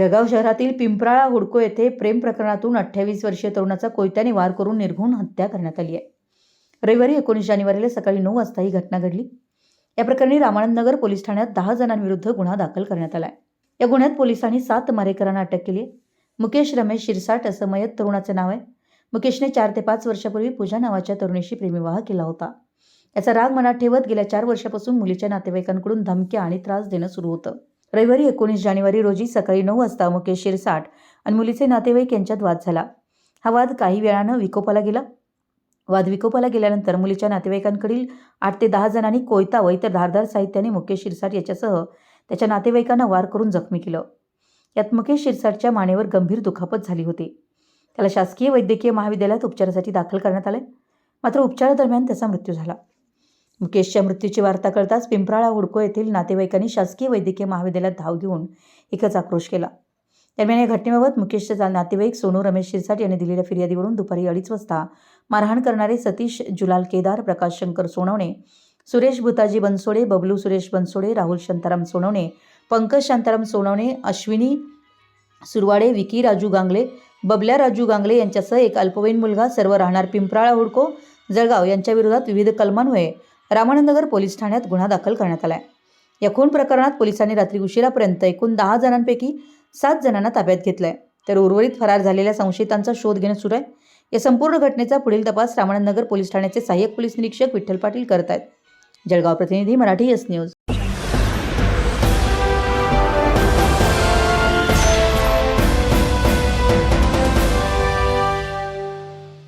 जळगाव शहरातील पिंपराळा हुडको येथे प्रेम प्रकरणातून अठ्ठावीस वर्षीय तरुणाचा कोयत्याने वार करून निर्घुण हत्या करण्यात आली आहे. रविवारी एकोणीस जानेवारीला सकाळी नऊ वाजता ही घटना घडली. या प्रकरणी रामानंदनगर पोलीस ठाण्यात दहा जणांविरुद्ध गुन्हा दाखल करण्यात आला आहे. या गुन्ह्यात पोलिसांनी सात मारेकरांना अटक केली आहे. मुकेश रमेश शिरसाट असं मयत तरुणाचं नाव आहे. मुकेशने चार ते पाच वर्षापूर्वी पूजा नावाच्या तरुणीशी प्रेमविवाह केला होता. याचा राग मनात ठेवत गेल्या चार वर्षापासून मुलीच्या नातेवाईकांकडून धमक्या आणि त्रास देणं सुरू होतं. रविवारी एकोणीस जानेवारी रोजी सकाळी नऊ वाजता मुकेश शिरसाट आणि मुलीचे नातेवाईक यांच्यात वाद झाला. हा वाद काही वेळानं विकोपाला गेला. वाद विकोपाला गेल्यानंतर मुलीच्या नातेवाईकांकडील आठ ते दहा जणांनी कोयता व इतर धारदार साहित्याने मुकेश शिरसाट याच्यासह त्याच्या नातेवाईकांना वार करून जखमी केलं. यात मुकेश शिरसाटच्या मानेवर गंभीर दुखापत झाली होती. त्याला शासकीय वैद्यकीय महाविद्यालयात उपचारासाठी दाखल करण्यात आले. मात्र उपचारादरम्यान त्याचा मृत्यू झाला. मुकेशच्या मृत्यूची वार्ता कळताच पिंपराळा हुडको येथील नातेवाईकांनी शासकीय वैद्यकीय महाविद्यालयात धाव घेऊन एकच आक्रोश केला. दरम्यान या घटनेबाबत मुकेशच्या नातेवाईक सोनू रमेश शिरसाट यांनी दिलेल्या फिर्यादीवरून दुपारी अडीच वाजता मारहाण करणारे सतीश जुलाल केदार प्रकाश शंकर सोनवणे सुरेश भूताजी बनसोडे बबलू सुरेश बनसोडे राहुल शांताराम सोनवणे पंकज शांताराम सोनवणे अश्विनी सुरवाडे विकी राजू गांगले बबल्या राजू गांगले यांच्यासह एक अल्पवयीन मुलगा सर्व राहणार पिंपराळा हुडको जळगाव यांच्या विरोधात विविध कलमांमुळे रामानंदनगर पोलीस ठाण्यात गुन्हा दाखल करण्यात आला आहे या खून प्रकरणात पोलिसांनी रात्री उशिरापर्यंत एकूण दहा जणांपैकी सात जणांना ताब्यात घेतलंय. तर उर्वरित फरार झालेल्या संशयितांचा शोध घेणं सुरू आहे. या संपूर्ण घटनेचा पुढील तपास रामानंदनगर पोलीस ठाण्याचे सहाय्यक पोलीस निरीक्षक विठ्ठल पाटील करत आहेत जळगाव प्रतिनिधी मराठी एस न्यूज.